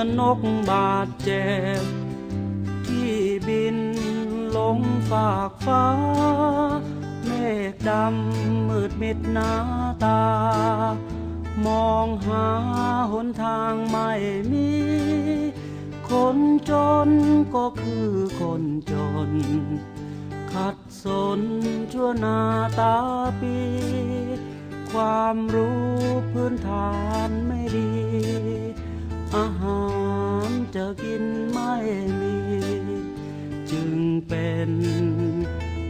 มือนนกบาดเจ็บ ที่บินลงฝากฟ้า เมฆดำมืดมิดหน้าตา มองหาหนทางไม่มี คนจนก็คือคนจน ขัดสนชั่วหนาตาปี ความรู้พื้นฐานไม่ดีอาหาร จะกินไม่มี จึงเป็น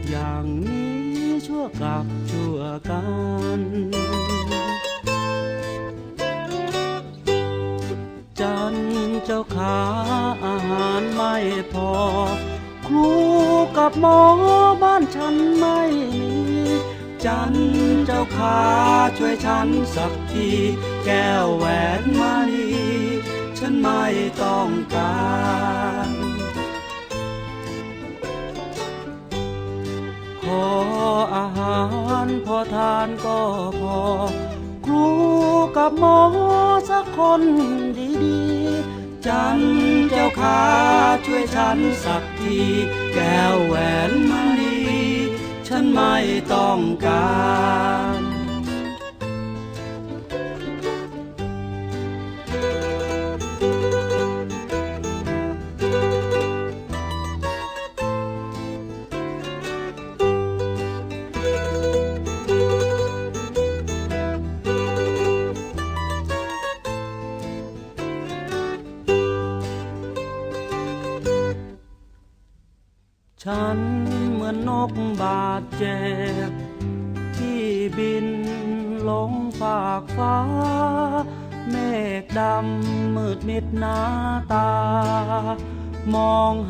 อย่างนี้ชั่วกับชั่วกันจันเจ้าขาอาหารไม่พอ ครูกับหมอบ้านฉันไม่มี จันเจ้าขาช่วยฉันสักที แก้วแหวนมานี นไม่ต้องการขออาหารพอทานก็พอ ครูกับหมอสักคนดีๆ จันเจ้าขาช่วยฉันสักที แก้วแหวนมานีฉันไม่ต้องการ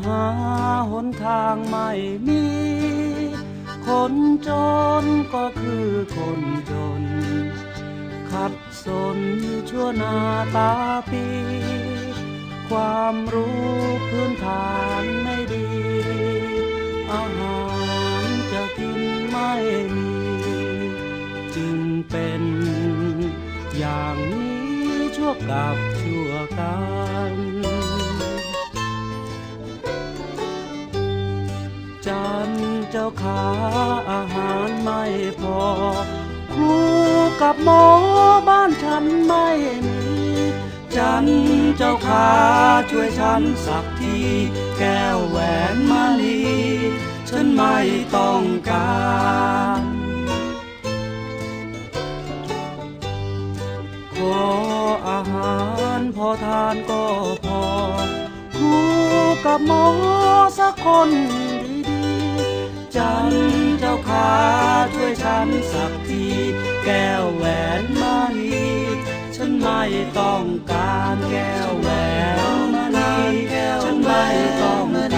หาหนทางไม่มี คนจนก็คือคนจน ขัดสนชั่วนาตาปี ความรู้พื้นฐานไม่ดี อาหารจะกินไม่มี จึงเป็นอย่างนี้ชั่วกับชั่วกัน เจ้าขาอาหารไม่พอ ครูกับหมอบ้านฉันไม่มีจันเจ้าขาช่วยฉันสักที แก้วแหวนมาลีฉันไม่ต้องการขออาหารพอทานก็พอครูกับหมอสักคนดี จันเจ้าขาช่วยฉันสักที แก้วแหวนมานีฉันไม่ต้องการแก้วแหวนมานีฉันไม่ต้อง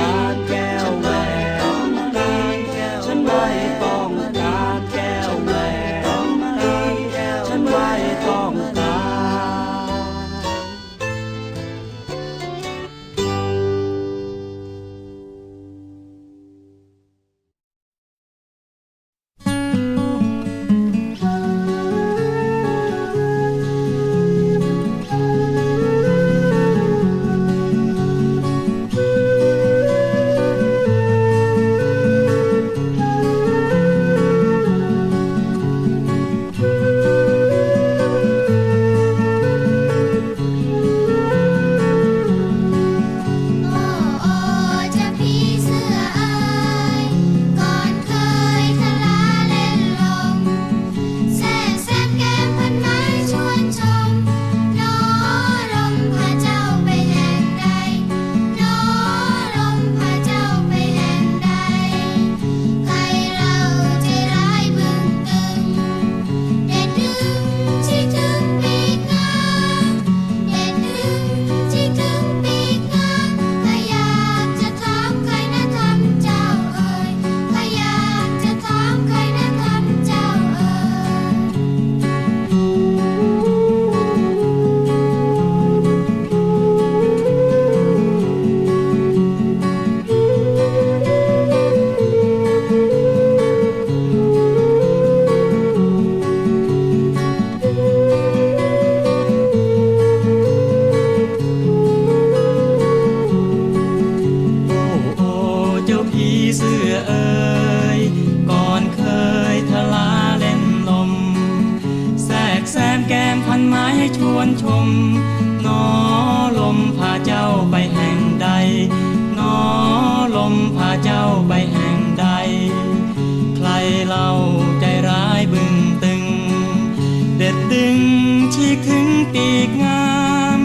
กงาม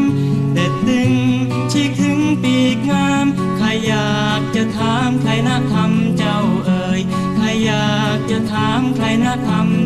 เด็ดดึงชีกถึงปีกงาม ใครอยากจะถามใครนะทำเจ้าเอ่ย ใครอยากจะถามใครนะทำ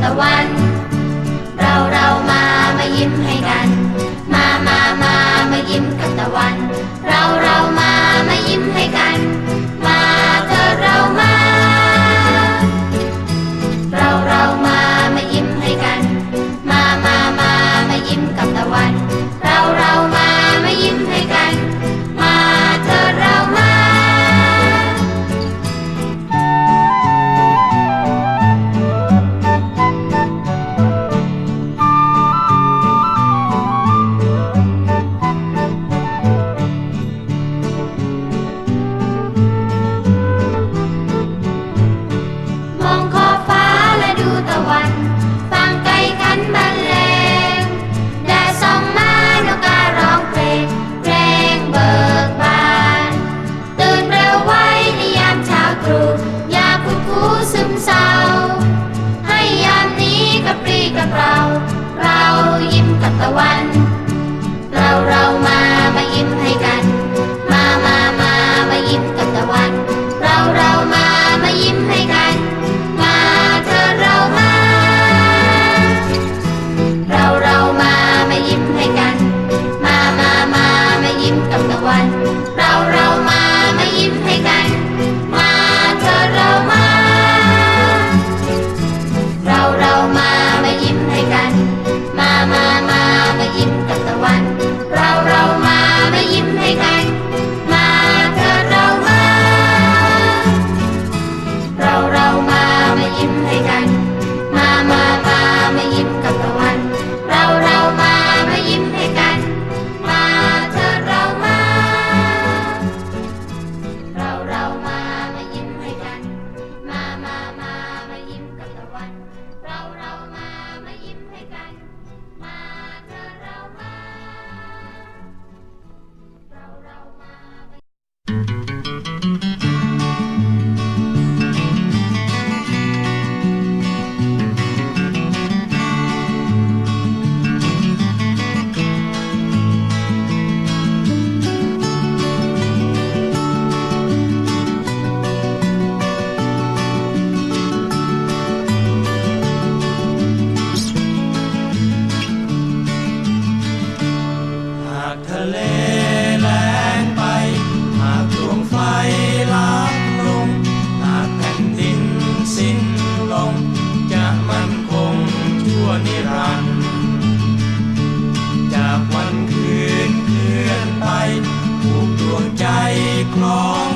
the one เรา เรายิ้มกับตะวัน ค